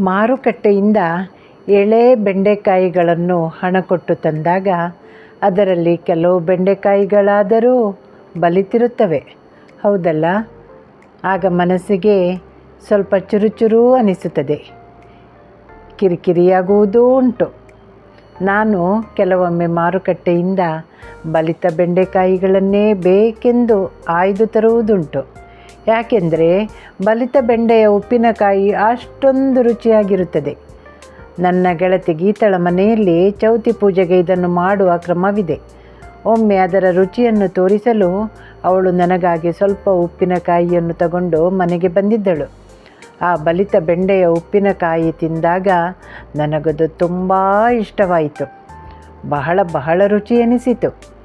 ಮಾರುಕಟ್ಟೆಯಿಂದ ಎಳೆ ಬೆಂಡೆಕಾಯಿಗಳನ್ನು ಹಣ ಕೊಟ್ಟು ತಂದಾಗ ಅದರಲ್ಲಿ ಕೆಲವು ಬೆಂಡೆಕಾಯಿಗಳಾದರೂ ಬಲಿತಿರುತ್ತವೆ ಹೌದಲ್ಲ? ಆಗ ಮನಸ್ಸಿಗೆ ಸ್ವಲ್ಪ ಚುರುಚುರು ಅನಿಸುತ್ತದೆ. ಕಿರಿಕಿರಿಯಾಗುವುದೂ ಉಂಟು. ನಾನು ಕೆಲವೊಮ್ಮೆ ಮಾರುಕಟ್ಟೆಯಿಂದ ಬಲಿತ ಬೆಂಡೆಕಾಯಿಗಳನ್ನೇ ಬೇಕೆಂದು ಆಯ್ದು ತರುವುದುಂಟು. ಯಾಕೆಂದರೆ ಬಲಿತ ಬೆಂಡೆಯ ಉಪ್ಪಿನಕಾಯಿ ಅಷ್ಟೊಂದು ರುಚಿಯಾಗಿರುತ್ತದೆ. ನನ್ನ ಗೆಳತಿ ಗೀತಳ ಮನೆಯಲ್ಲಿ ಚೌತಿ ಪೂಜೆಗೆ ಇದನ್ನು ಮಾಡುವ ಕ್ರಮವಿದೆ. ಒಮ್ಮೆ ಅದರ ರುಚಿಯನ್ನು ತೋರಿಸಲು ಅವಳು ನನಗಾಗಿ ಸ್ವಲ್ಪ ಉಪ್ಪಿನಕಾಯಿಯನ್ನು ತಗೊಂಡು ಮನೆಗೆ ಬಂದಿದ್ದಳು. ಆ ಬಲಿತ ಬೆಂಡೆಯ ಉಪ್ಪಿನಕಾಯಿ ತಿಂದಾಗ ನನಗದು ತುಂಬ ಇಷ್ಟವಾಯಿತು. ಬಹಳ ಬಹಳ ರುಚಿ ಎನಿಸಿತು.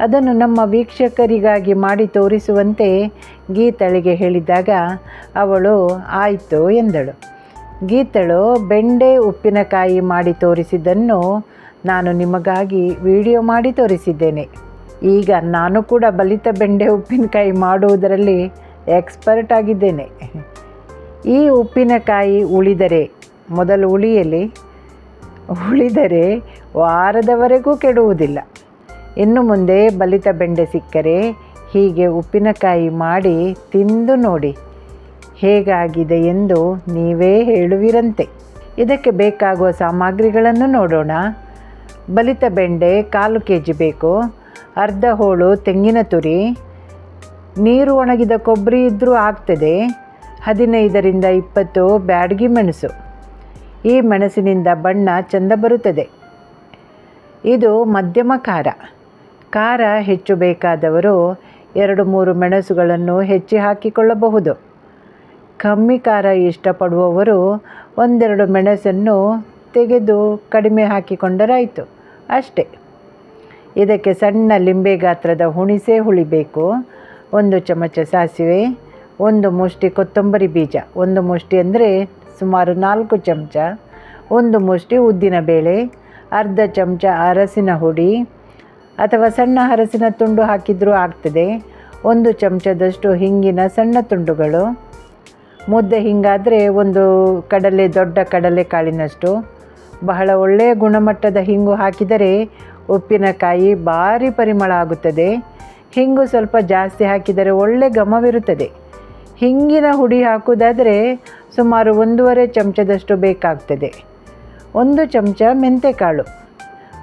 ಅದನ್ನು ನಮ್ಮ ವೀಕ್ಷಕರಿಗಾಗಿ ಮಾಡಿ ತೋರಿಸುವಂತೆ ಗೀತಳಿಗೆ ಹೇಳಿದಾಗ, ಅವಳು, ಆಯಿತು ಎಂದಳು. ಗೀತಳು ಬೆಂಡೆ ಉಪ್ಪಿನಕಾಯಿ ಮಾಡಿ ತೋರಿಸಿದ್ದನ್ನು ನಾನು ನಿಮಗಾಗಿ ವಿಡಿಯೋ ಮಾಡಿ ತೋರಿಸಿದ್ದೇನೆ. ಈಗ ನಾನು ಕೂಡ ಬಲಿತ ಬೆಂಡೆ ಉಪ್ಪಿನಕಾಯಿ ಮಾಡುವುದರಲ್ಲಿ ಎಕ್ಸ್ಪರ್ಟ್ ಆಗಿದ್ದೇನೆ. ಈ ಉಪ್ಪಿನಕಾಯಿ ಉಳಿದರೆ, ಮೊದಲು ಉಳಿಯಲಿ? ಉಳಿದರೆ ವಾರದವರೆಗೂ ಕೆಡುವುದಿಲ್ಲ. ಇನ್ನು ಮುಂದೆ ಬಲಿತ ಬೆಂಡೆ ಸಿಕ್ಕರೆ ಹೀಗೆ ಉಪ್ಪಿನಕಾಯಿ ಮಾಡಿ ತಿಂದು ನೋಡಿ. ಹೇಗಾಗಿದೆ ಎಂದು ನೀವೇ ಹೇಳುವಿರಂತೆ. ಇದಕ್ಕೆ ಬೇಕಾಗುವ ಸಾಮಗ್ರಿಗಳನ್ನು ನೋಡೋಣ. ಬಲಿತ ಬೆಂಡೆ ಕಾಲು ಕೆ ಜಿ ಬೇಕು. ಅರ್ಧ ಹೋಳು ತೆಂಗಿನ ತುರಿ. ನೀರು ಒಣಗಿದ ಕೊಬ್ಬರಿ ಇದ್ದರೂ ಆಗ್ತದೆ. ಹದಿನೈದರಿಂದ ಇಪ್ಪತ್ತು ಬ್ಯಾಡ್ಗಿ ಮೆಣಸು. ಈ ಮೆಣಸಿನಿಂದ ಬಣ್ಣ ಚೆಂದ ಬರುತ್ತದೆ. ಇದು ಮಧ್ಯಮ ಖಾರ. ಖಾರ ಹೆಚ್ಚು ಬೇಕಾದವರು ಎರಡು ಮೂರು ಮೆಣಸುಗಳನ್ನು ಹೆಚ್ಚಿ ಹಾಕಿಕೊಳ್ಳಬಹುದು. ಕಮ್ಮಿ ಖಾರ ಇಷ್ಟಪಡುವವರು ಒಂದೆರಡು ಮೆಣಸನ್ನು ತೆಗೆದು ಕಡಿಮೆ ಹಾಕಿಕೊಂಡರಾಯಿತು ಅಷ್ಟೆ. ಇದಕ್ಕೆ ಸಣ್ಣ ಲಿಂಬೆ ಗಾತ್ರದ ಹುಣಿಸೆ ಹುಳಿಬೇಕು ಒಂದು ಚಮಚ ಸಾಸಿವೆ, ಒಂದು ಮುಷ್ಟಿ ಕೊತ್ತಂಬರಿ ಬೀಜ, ಒಂದು ಮುಷ್ಟಿ ಅಂದರೆ ಸುಮಾರು ನಾಲ್ಕು ಚಮಚ, ಒಂದು ಮುಷ್ಟಿ ಉದ್ದಿನಬೇಳೆ, ಅರ್ಧ ಚಮಚ ಅರಸಿನ ಹುಡಿ ಅಥವಾ ಸಣ್ಣ ಹರಸಿನ ತುಂಡು ಹಾಕಿದರೂ ಆಗ್ತದೆ. ಒಂದು ಚಮಚದಷ್ಟು ಹಿಂಗಿನ ಸಣ್ಣ ತುಂಡುಗಳು. ಮುದ್ದೆ ಹಿಂಗಾದರೆ ಒಂದು ಕಡಲೆ, ದೊಡ್ಡ ಕಡಲೆ ಕಾಳಿನಷ್ಟು. ಬಹಳ ಒಳ್ಳೆಯ ಗುಣಮಟ್ಟದ ಹಿಂಗು ಹಾಕಿದರೆ ಉಪ್ಪಿನಕಾಯಿ ಭಾರಿ ಪರಿಮಳ ಆಗುತ್ತದೆ. ಹಿಂಗು ಸ್ವಲ್ಪ ಜಾಸ್ತಿ ಹಾಕಿದರೆ ಒಳ್ಳೆ ಘಮವಿರುತ್ತದೆ. ಹಿಂಗಿನ ಹುಡಿ ಹಾಕುವುದಾದರೆ ಸುಮಾರು ಒಂದೂವರೆ ಚಮಚದಷ್ಟು ಬೇಕಾಗ್ತದೆ. ಒಂದು ಚಮಚ ಮೆಂತೆಕಾಳು.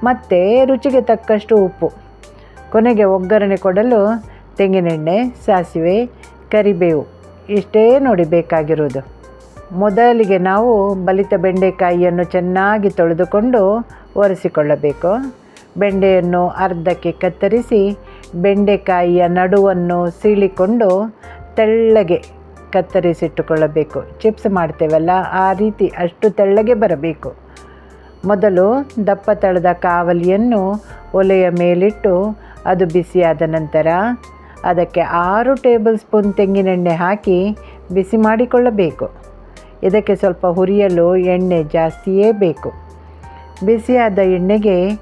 ಮತ್ತು ರುಚಿಗೆ ತಕ್ಕಷ್ಟು ಉಪ್ಪು. ಕೊನೆಗೆ ಒಗ್ಗರಣೆ ಕೊಡಲು ತೆಂಗಿನೆಣ್ಣೆ, ಸಾಸಿವೆ, ಕರಿಬೇವು, ಇಷ್ಟೇ ನೋಡಿ ಬೇಕಾಗಿರೋದು ಮೊದಲಿಗೆ ನಾವು ಬಲಿತ ಬೆಂಡೆಕಾಯಿಯನ್ನು ಚೆನ್ನಾಗಿ ತೊಳೆದುಕೊಂಡು ಒರೆಸಿಕೊಳ್ಳಬೇಕು. ಬೆಂಡೆಯನ್ನು ಅರ್ಧಕ್ಕೆ ಕತ್ತರಿಸಿ ಬೆಂಡೆಕಾಯಿಯ ನಡುವನ್ನು ಸೀಳಿಕೊಂಡು ತೆಳ್ಳಗೆ ಕತ್ತರಿಸಿಟ್ಟುಕೊಳ್ಳಬೇಕು. ಚಿಪ್ಸ್ ಮಾಡ್ತೇವಲ್ಲ, ಆ ರೀತಿ ಅಷ್ಟು ತೆಳ್ಳಗೆ ಬರಬೇಕು. ಮೊದಲು ದಪ್ಪ ತಳದ ಕಾವಲಿಯನ್ನು ಒಲೆಯ ಮೇಲಿಟ್ಟು ಅದು ಬಿಸಿಯಾದ ನಂತರ ಅದಕ್ಕೆ ಆರು ಟೇಬಲ್ ಸ್ಪೂನ್ ತೆಂಗಿನೆಣ್ಣೆ ಹಾಕಿ ಬಿಸಿ ಮಾಡಿಕೊಳ್ಳಬೇಕು. ಇದಕ್ಕೆ ಸ್ವಲ್ಪ ಹುರಿಯಲು ಎಣ್ಣೆ ಜಾಸ್ತಿಯೇ ಬೇಕು. ಬಿಸಿಯಾದ ಎಣ್ಣೆಗೆ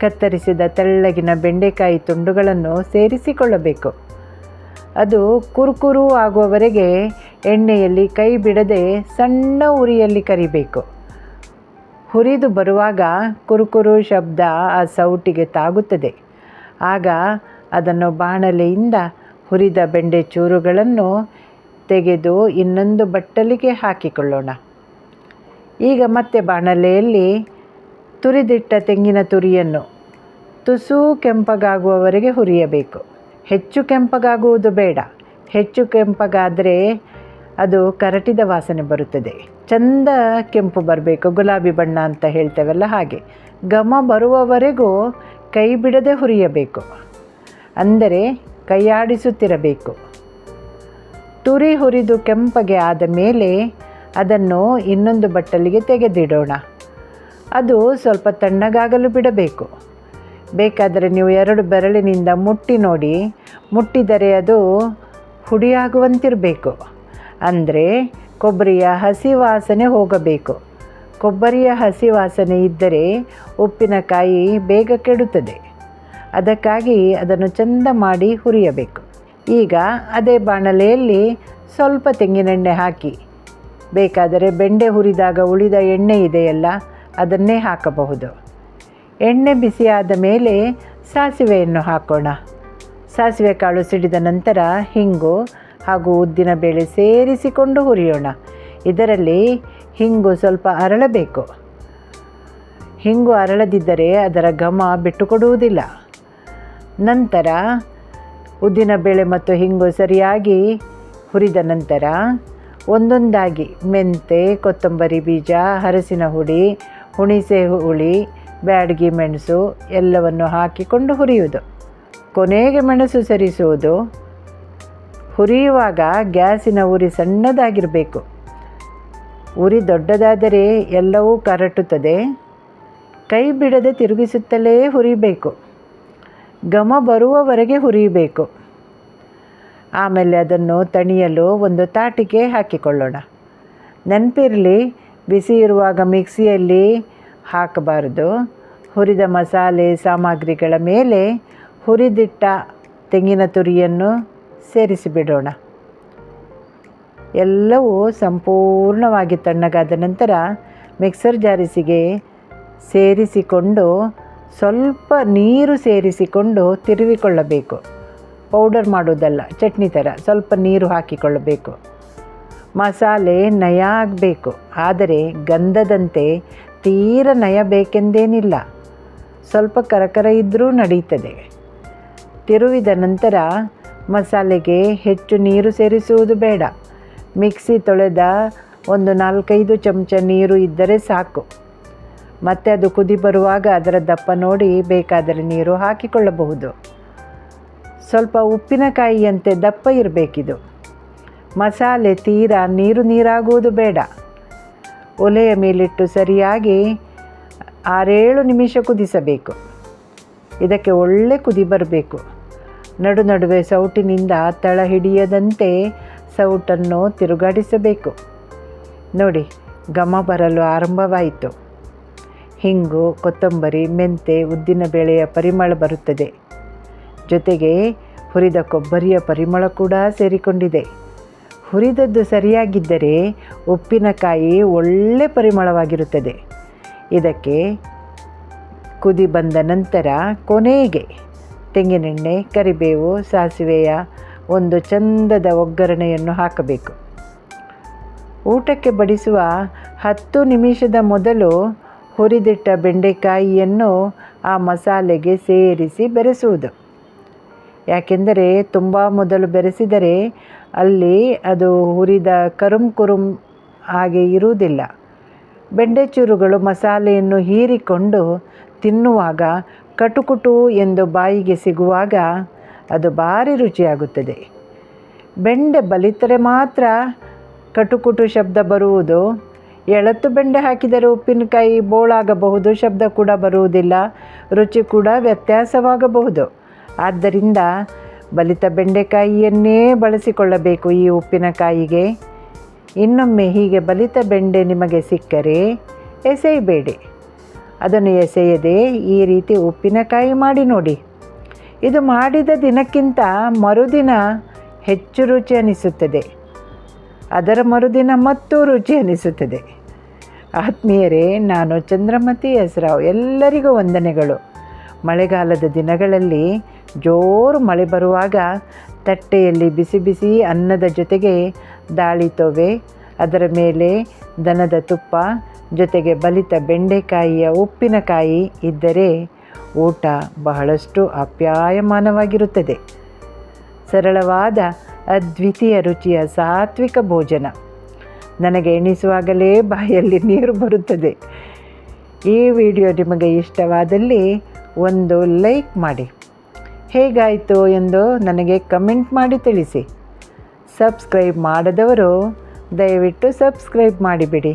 ಕತ್ತರಿಸಿದ ತೆಳ್ಳಗಿನ ಬೆಂಡೆಕಾಯಿ ತುಂಡುಗಳನ್ನು ಸೇರಿಸಿಕೊಳ್ಳಬೇಕು. ಅದು ಕುರುಕುರು ಆಗುವವರೆಗೆ ಎಣ್ಣೆಯಲ್ಲಿ ಕೈ ಬಿಡದೆ ಸಣ್ಣ ಉರಿಯಲ್ಲಿ ಕರಿಬೇಕು. ಹುರಿದು ಬರುವಾಗ ಕುರುಕುರು ಶಬ್ದ ಆ ಸೌಟಿಗೆ ತಾಗುತ್ತದೆ. ಆಗ ಅದನ್ನು ಬಾಣಲೆಯಿಂದ ಹುರಿದ ಬೆಂಡೆ ಚೂರುಗಳನ್ನು ತೆಗೆದು ಇನ್ನೊಂದು ಬಟ್ಟಲಿಗೆ ಹಾಕಿಕೊಳ್ಳೋಣ. ಈಗ ಮತ್ತೆ ಬಾಣಲೆಯಲ್ಲಿ ತುರಿದಿಟ್ಟ ತೆಂಗಿನ ತುರಿಯನ್ನು ತುಸು ಕೆಂಪಗಾಗುವವರೆಗೆ ಹುರಿಯಬೇಕು. ಹೆಚ್ಚು ಕೆಂಪಗಾಗುವುದು ಬೇಡ. ಹೆಚ್ಚು ಕೆಂಪಗಾದರೆ ಅದು ಕರಟಿದ ವಾಸನೆ ಬರುತ್ತದೆ. ಚಂದ ಕೆಂಪು ಬರಬೇಕು, ಗುಲಾಬಿ ಬಣ್ಣ ಅಂತ ಹೇಳ್ತೇವಲ್ಲ ಹಾಗೆ. ಘಮ ಬರುವವರೆಗೂ ಕೈ ಬಿಡದೆ ಹುರಿಯಬೇಕು. ಅಂದರೆ ಕೈಯಾಡಿಸುತ್ತಿರಬೇಕು. ತುರಿ ಹುರಿದು ಕೆಂಪಗೆ ಆದ ಮೇಲೆ ಅದನ್ನು ಇನ್ನೊಂದು ಬಟ್ಟಲಿಗೆ ತೆಗೆದಿಡೋಣ. ಅದು ಸ್ವಲ್ಪ ತಣ್ಣಗಾಗಲು ಬಿಡಬೇಕು. ಬೇಕಾದರೆ ನೀವು ಎರಡು ಬೆರಳಿನಿಂದ ಮುಟ್ಟಿ ನೋಡಿ. ಮುಟ್ಟಿದರೆ ಅದು ಹುಡಿಯಾಗುವಂತಿರಬೇಕು. ಅಂದರೆ ಕೊಬ್ಬರಿಯ ಹಸಿ ವಾಸನೆ ಹೋಗಬೇಕು. ಕೊಬ್ಬರಿಯ ಹಸಿ ವಾಸನೆ ಇದ್ದರೆ ಉಪ್ಪಿನಕಾಯಿ ಬೇಗ ಕೆಡುತ್ತದೆ. ಅದಕ್ಕಾಗಿ ಅದನ್ನು ಚಂದ ಮಾಡಿ ಹುರಿಯಬೇಕು. ಈಗ ಅದೇ ಬಾಣಲೆಯಲ್ಲಿ ಸ್ವಲ್ಪ ತೆಂಗಿನೆಣ್ಣೆ ಹಾಕಿ. ಬೇಕಾದರೆ ಬೆಂಡೆ ಹುರಿದಾಗ ಉಳಿದ ಎಣ್ಣೆ ಇದೆಯಲ್ಲ, ಅದನ್ನೇ ಹಾಕಬಹುದು. ಎಣ್ಣೆ ಬಿಸಿಯಾದ ಮೇಲೆ ಸಾಸಿವೆಯನ್ನು ಹಾಕೋಣ. ಸಾಸಿವೆ ಕಾಳು ಸಿಡಿದ ನಂತರ ಹಿಂಗು ಹಾಗೂ ಉದ್ದಿನ ಬೇಳೆ ಸೇರಿಸಿಕೊಂಡು ಹುರಿಯೋಣ. ಇದರಲ್ಲಿ ಹಿಂಗು ಸ್ವಲ್ಪ ಅರಳಬೇಕು. ಹಿಂಗು ಅರಳದಿದ್ದರೆ ಅದರ ಘಮ ಬಿಟ್ಟುಕೊಡುವುದಿಲ್ಲ. ನಂತರ ಉದ್ದಿನ ಬೇಳೆ ಮತ್ತು ಹಿಂಗು ಸರಿಯಾಗಿ ಹುರಿದ ನಂತರ ಒಂದೊಂದಾಗಿ ಮೆಂತೆ, ಕೊತ್ತಂಬರಿ ಬೀಜ ಹರಸಿನ ಹುಡಿ ಹುಣಿಸೆ ಹುಳಿ, ಬ್ಯಾಡ್ಗಿ ಮೆಣಸು ಎಲ್ಲವನ್ನು ಹಾಕಿಕೊಂಡು ಹುರಿಯುವುದು. ಕೊನೆಗೆ ಮೆಣಸು ಸರಿಸುವುದು. ಹುರಿಯುವಾಗ ಗ್ಯಾಸಿನ ಉರಿ ಸಣ್ಣದಾಗಿರಬೇಕು. ಉರಿ ದೊಡ್ಡದಾದರೆ ಎಲ್ಲವೂ ಕರಟುತ್ತದೆ. ಕೈ ಬಿಡದೆ ತಿರುಗಿಸುತ್ತಲೇ ಹುರಿಬೇಕು. ಘಮ ಬರುವವರೆಗೆ ಹುರಿಯಬೇಕು ಆಮೇಲೆ ಅದನ್ನು ತಣಿಯಲು ಒಂದು ತಾಟಿಗೆ ಹಾಕಿಕೊಳ್ಳೋಣ. ನೆನಪಿರಲಿ, ಬಿಸಿ ಇರುವಾಗ ಮಿಕ್ಸಿಯಲ್ಲಿ ಹಾಕಬಾರದು. ಹುರಿದ ಮಸಾಲೆ, ಸಾಮಗ್ರಿಗಳ ಮೇಲೆ ಹುರಿದಿಟ್ಟ ತೆಂಗಿನ ತುರಿಯನ್ನು ಸೇರಿಸಿಬಿಡೋಣ ಎಲ್ಲವೂ ಸಂಪೂರ್ಣವಾಗಿ ತಣ್ಣಗಾದ ನಂತರ ಮಿಕ್ಸರ್ ಜಾರಿಸಿಗೆ ಸೇರಿಸಿಕೊಂಡು ಸ್ವಲ್ಪ ನೀರು ಸೇರಿಸಿಕೊಂಡು ತಿರುವಿಕೊಳ್ಳಬೇಕು. ಪೌಡರ್ ಮಾಡೋದಲ್ಲ, ಚಟ್ನಿ ಥರ ಸ್ವಲ್ಪ ನೀರು ಹಾಕಿಕೊಳ್ಳಬೇಕು. ಮಸಾಲೆ ನಯ ಆಗಬೇಕು ಆದರೆ ಗಂಧದಂತೆ ತೀರ ನಯ ಬೇಕೆಂದೇನಿಲ್ಲ ಸ್ವಲ್ಪ ಕರಕರ ಇದ್ದರೂ ನಡೀತದೆ. ತಿರುವಿದ ನಂತರ ಮಸಾಲೆಗೆ ಹೆಚ್ಚು ನೀರು ಸೇರಿಸುವುದು ಬೇಡ. ಮಿಕ್ಸಿ ತೊಳೆದ ಒಂದು ನಾಲ್ಕೈದು ಚಮಚ ನೀರು ಇದ್ದರೆ ಸಾಕು. ಮತ್ತು ಅದು ಕುದಿ ಬರುವಾಗ ಅದರ ದಪ್ಪ ನೋಡಿ ಬೇಕಾದರೆ ನೀರು ಹಾಕಿಕೊಳ್ಳಬಹುದು. ಸ್ವಲ್ಪ ಉಪ್ಪಿನಕಾಯಿಯಂತೆ ದಪ್ಪ ಇರಬೇಕಿದು. ಮಸಾಲೆ ತೀರ ನೀರು ನೀರಾಗುವುದು ಬೇಡ. ಒಲೆಯ ಮೇಲಿಟ್ಟು ಸರಿಯಾಗಿ ಆರೇಳು ನಿಮಿಷ ಕುದಿಸಬೇಕು. ಇದಕ್ಕೆ ಒಳ್ಳೆ ಕುದಿ ಬರಬೇಕು. ನಡು ನಡುವೆ ಸೌಟಿನಿಂದ ತಳ ಹಿಡಿಯದಂತೆ ಸೌಟನ್ನು ತಿರುಗಾಡಿಸಬೇಕು. ನೋಡಿ, ಘಮ ಬರಲು ಆರಂಭವಾಯಿತು. ಹಿಂಗು ಕೊತ್ತಂಬರಿ, ಮೆಂತೆ ಉದ್ದಿನಬೇಳೆಯ ಪರಿಮಳ ಬರುತ್ತದೆ. ಜೊತೆಗೆ ಹುರಿದ ಕೊಬ್ಬರಿಯ ಪರಿಮಳ ಕೂಡ ಸೇರಿಕೊಂಡಿದೆ. ಹುರಿದದ್ದು ಸರಿಯಾಗಿದ್ದರೆ ಉಪ್ಪಿನಕಾಯಿ ಒಳ್ಳೆ ಪರಿಮಳವಾಗಿರುತ್ತದೆ. ಇದಕ್ಕೆ ಕುದಿ ಬಂದ ನಂತರ ಕೊನೆಗೆ ತೆಂಗಿನೆಣ್ಣೆ, ಕರಿಬೇವು, ಸಾಸಿವೆಯ ಒಂದು ಚಂದದ ಒಗ್ಗರಣೆಯನ್ನು ಹಾಕಬೇಕು. ಊಟಕ್ಕೆ ಬಡಿಸುವ ಹತ್ತು ನಿಮಿಷದ ಮೊದಲು ಹುರಿದಿಟ್ಟ ಬೆಂಡೆಕಾಯಿಯನ್ನು ಆ ಮಸಾಲೆಗೆ ಸೇರಿಸಿ ಬೆರೆಸುವುದು. ಯಾಕೆಂದರೆ ತುಂಬ ಮೊದಲು ಬೆರೆಸಿದರೆ ಅಲ್ಲಿ ಅದು ಹುರಿದ ಕರುಮ್ ಕುರುಮ್ ಹಾಗೆ ಇರುವುದಿಲ್ಲ. ಬೆಂಡೆಚೂರುಗಳು ಮಸಾಲೆಯನ್ನು ಹೀರಿಕೊಂಡು ತಿನ್ನುವಾಗ ಕಟುಕುಟು ಎಂದು ಬಾಯಿಗೆ ಸಿಗುವಾಗ ಅದು ಭಾರಿ ರುಚಿಯಾಗುತ್ತದೆ. ಬೆಂಡೆ ಬಲಿತರೆ ಮಾತ್ರ ಕಟುಕುಟು ಶಬ್ದ ಬರುವುದು. ಎಳತ್ತು ಬೆಂಡೆ ಹಾಕಿದರೆ ಉಪ್ಪಿನಕಾಯಿ ಬೋಳಾಗಬಹುದು, ಶಬ್ದ ಕೂಡ ಬರುವುದಿಲ್ಲ. ರುಚಿ ಕೂಡ ವ್ಯತ್ಯಾಸವಾಗಬಹುದು. ಆದ್ದರಿಂದ ಬಲಿತ ಬೆಂಡೆಕಾಯಿಯನ್ನೇ ಬಳಸಿಕೊಳ್ಳಬೇಕು ಈ ಉಪ್ಪಿನಕಾಯಿಗೆ. ಇನ್ನೊಮ್ಮೆ ಹೀಗೆ ಬಲಿತ ಬೆಂಡೆ ನಿಮಗೆ ಸಿಕ್ಕರೆ ಎಸೆಯಬೇಡಿ. ಅದನ್ನು ಎಸೆಯದೆ ಈ ರೀತಿ ಉಪ್ಪಿನಕಾಯಿ ಮಾಡಿ ನೋಡಿ. ಇದು ಮಾಡಿದ ದಿನಕ್ಕಿಂತ ಮರುದಿನ ಹೆಚ್ಚು ರುಚಿ ಅನಿಸುತ್ತದೆ. ಅದರ ಮರುದಿನ ಮತ್ತೂ ರುಚಿ ಅನಿಸುತ್ತದೆ. ಆತ್ಮೀಯರೇ, ನಾನು ಚಂದ್ರಮತಿ ಹೆಸರಾವ್. ಎಲ್ಲರಿಗೂ ವಂದನೆಗಳು. ಮಳೆಗಾಲದ ದಿನಗಳಲ್ಲಿ ಜೋರು ಮಳೆ ಬರುವಾಗ ತಟ್ಟೆಯಲ್ಲಿ ಬಿಸಿ ಬಿಸಿ ಅನ್ನದ ಜೊತೆಗೆ ದಾಳಿ ತೊವೆ ಅದರ ಮೇಲೆ ದನದ ತುಪ್ಪ ಜೊತೆಗೆ ಬಲಿತ ಬೆಂಡೆಕಾಯಿಯ ಉಪ್ಪಿನಕಾಯಿ ಇದ್ದರೆ ಊಟ ಬಹಳಷ್ಟು ಆಪ್ಯಾಯಮಾನವಾಗಿರುತ್ತದೆ ಸರಳವಾದ ಅದ್ವಿತೀಯ ರುಚಿಯ ಸಾತ್ವಿಕ ಭೋಜನ. ನನಗೆ ಎಣಿಸುವಾಗಲೇ ಬಾಯಲ್ಲಿ ನೀರು ಬರುತ್ತದೆ. ಈ ವಿಡಿಯೋ ನಿಮಗೆ ಇಷ್ಟವಾದಲ್ಲಿ ಒಂದು ಲೈಕ್ ಮಾಡಿ. ಹೇಗಾಯಿತು ಎಂದು ನನಗೆ ಕಮೆಂಟ್ ಮಾಡಿ ತಿಳಿಸಿ. ಸಬ್ಸ್ಕ್ರೈಬ್ ಮಾಡದವರು ದಯವಿಟ್ಟು ಸಬ್ಸ್ಕ್ರೈಬ್ ಮಾಡಿಬಿಡಿ.